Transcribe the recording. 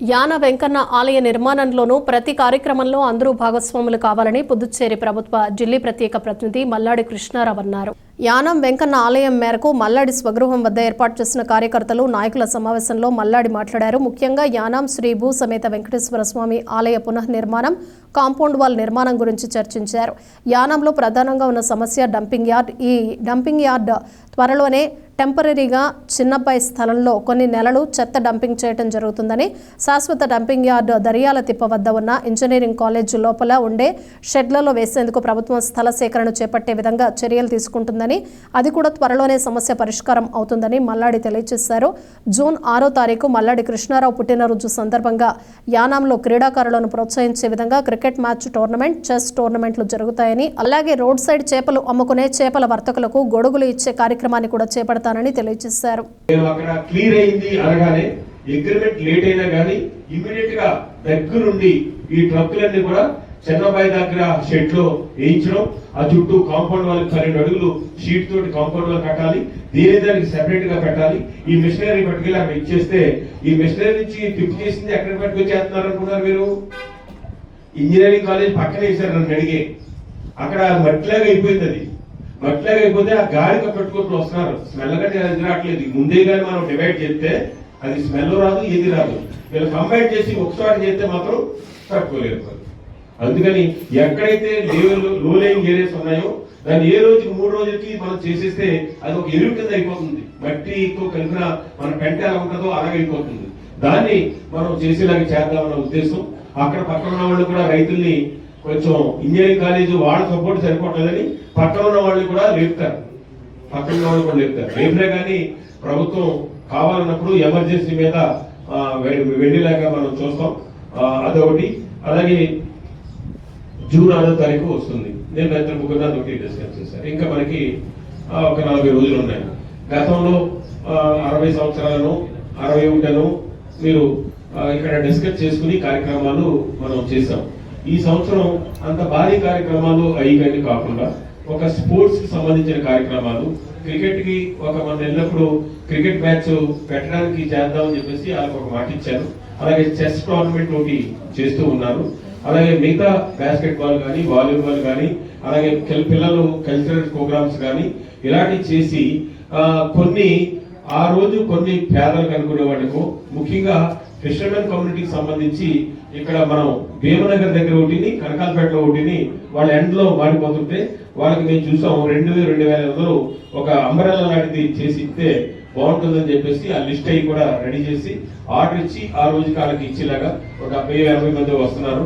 యాన వెంకన్న ఆలయ నిర్మాణంలోనూ ప్రతి కార్యక్రమంలో అందరూ భాగస్వాములు కావాలని పుదుచ్చేరి ప్రభుత్వ ఢిల్లీ ప్రత్యేక ప్రతినిధి మల్లాడి కృష్ణారావు అన్నారు. యానం వెంకన్న ఆలయం మేరకు మల్లాడి స్వగృహం వద్ద ఏర్పాటు చేసిన కార్యకర్తలు నాయకుల సమావేశంలో మల్లాడి మాట్లాడారు. ముఖ్యంగా యానాం శ్రీ భూ సమేత వెంకటేశ్వర స్వామి ఆలయ పునఃనిర్మాణం కాంపౌండ్ వాల్ నిర్మాణం గురించి చర్చించారు. యానంలో ప్రధానంగా ఉన్న సమస్య డంపింగ్ యార్డ్. ఈ డంపింగ్ యార్డ్ త్వరలోనే టెంపరీగా చిన్నబ్బాయి స్థలంలో కొన్ని నెలలు చెత్త డంపింగ్ చేయడం జరుగుతుందని శాశ్వత డంపింగ్ యార్డ్ దరియాల తిప్ప వద్ద ఉన్న ఇంజనీరింగ్ కాలేజ్ లోపల ఉండే షెడ్లలో వేసేందుకు ప్రభుత్వం స్థల సేకరణ చేపట్టే విధంగా చర్యలు తీసుకుంటుందని అది కూడా త్వరలోనే సమస్య పరిష్కారం అవుతుందని మల్లాడి తెలియజేశారు. జూన్ ఆరో తారీఖు మల్లాడి కృష్ణారావు పుట్టినరోజు సందర్భంగా యానాంలో క్రీడాకారులను ప్రోత్సహించే విధంగా క్రికెట్ మ్యాచ్ టోర్నమెంట్ చెస్ టోర్నమెంట్లు జరుగుతాయని అలాగే రోడ్ సైడ్ చేపలు అమ్ముకునే చేపల వర్తకులకు గొడుగులు ఇచ్చే కార్యక్రమాన్ని కూడా చేపడతానని తెలియజేశారు. అగ్రిమెంట్ లేట్ అయినా కానీ ఇమీడియట్గా దగ్గరుండి ఈ ట్రక్కులన్నీ కూడా చంద్రబాయి దగ్గర షెడ్లో వేయించడం ఆ చుట్టూ కాంపౌండ్ వాళ్ళకి పన్నెండు అడుగులు షీట్ తోటి కాంపౌండ్లో కట్టాలి దీని దానికి సెపరేట్గా కట్టాలి. ఈ మిషనరీ పట్టుకెళ్ళి అక్కడ ఇచ్చేస్తే ఈ మిషనరీ నుంచి టిప్ చేసింది ఎక్కడ పట్టుకొచ్చేస్తున్నారు అనుకున్నారు మీరు? ఇంజనీరింగ్ కాలేజ్ పక్కన వేశారు నన్ను అడిగే. అక్కడ మట్టిలాగా అయిపోయింది అది. మట్టిలాగా అయిపోతే ఆ గాలిగా పెట్టుకుంటూ వస్తున్నారు. స్మెల్ కంటే అది రావట్లేదు. ముందే కానీ మనం డివైడ్ చేస్తే అది స్మెల్ రాదు ఏది రాదు. వీళ్ళు కంబైన్ చేసి ఒకసారి చేస్తే మాత్రం తట్టుకోలేరు అందుకని ఎక్కడైతే లేవల్లో లైన్ ఏరియాస్ ఉన్నాయో దాన్ని ఏ రోజుకి మూడు రోజులకి మనం చేసేస్తే అది ఒక ఎరువు కింద అయిపోతుంది. మట్టితో కలిపిన మన పెంట ఎలా ఉంటుందో అలాగే అయిపోతుంది. దాన్ని మనం చేసేలాగా చేద్దామన్న ఉద్దేశం. అక్కడ పక్కన ఉన్న వాళ్ళు కూడా రైతుల్ని కొంచెం ఇంజనీరింగ్ కాలేజ్ వాళ్ళ సపోర్ట్ సరిపోవట్లేదని పక్కన ఉన్న వాళ్ళని కూడా లేపుతారు. పక్కన ఉన్న వాళ్ళు కూడా లేపుతారు. లేపినా కానీ ప్రభుత్వం కావాలన్నప్పుడు ఎమర్జెన్సీ మీద వె- వెళ్ళేలాగా మనం చూస్తాం. అదొకటి. అలాగే జూన్ ఆరో తారీఖు వస్తుంది. నేను రైతుల ముగ్గురు ఒకటి డిస్కస్ చేశాను. ఇంకా మనకి ఒక నలభై రోజులు ఉన్నాయి. గతంలో అరవై సంవత్సరాలను అరవై ఒకటను మీరు ఇక్కడ డిస్కస్ చేసుకుని కార్యక్రమాలు మనం చేసాం ఈ సంవత్సరం అంత భారీ కార్యక్రమాలు అయ్యి కాకుండా ఒక స్పోర్ట్స్కి సంబంధించిన కార్యక్రమాలు క్రికెట్కి ఒక మనం ఎల్లప్పుడూ క్రికెట్ మ్యాచ్ పెట్టడానికి చేద్దామని చెప్పేసి వాళ్ళకి ఒక మాట ఇచ్చారు. అలాగే చెస్ టోర్నమెంట్ ఒకటి చేస్తూ ఉన్నారు. అలాగే మిగతా బాస్కెట్ బాల్ కానీ వాలీబాల్ కానీ అలాగే పిల్లలు కల్చరల్ ప్రోగ్రామ్స్ కానీ ఇలాంటివి చేసి కొన్ని ఆ రోజు కొన్ని పేదలకు అనుకునే వాళ్ళకు ముఖ్యంగా ఫిషర్మెన్ కమ్యూనిటీకి సంబంధించి ఇక్కడ మనం భీమనగర్ దగ్గర ఒకటిని కనకాలపేటలో ఒకటిని వాళ్ళ ఎండ్లో మాడిపోతుంటే వాళ్ళకి మేము చూసాం రెండు వేలు రెండు వేల ఐదు ఒక అంబరెల్లా లాంటిది చేసి ఇస్తే బాగుంటుందని చెప్పేసి ఆ లిస్ట్ అయ్యి కూడా రెడీ చేసి ఆర్డర్ ఇచ్చి ఆ రోజుకి వాళ్ళకి ఇచ్చేలాగా ఒక డెబ్బై ఎనభై మంది వస్తున్నారు.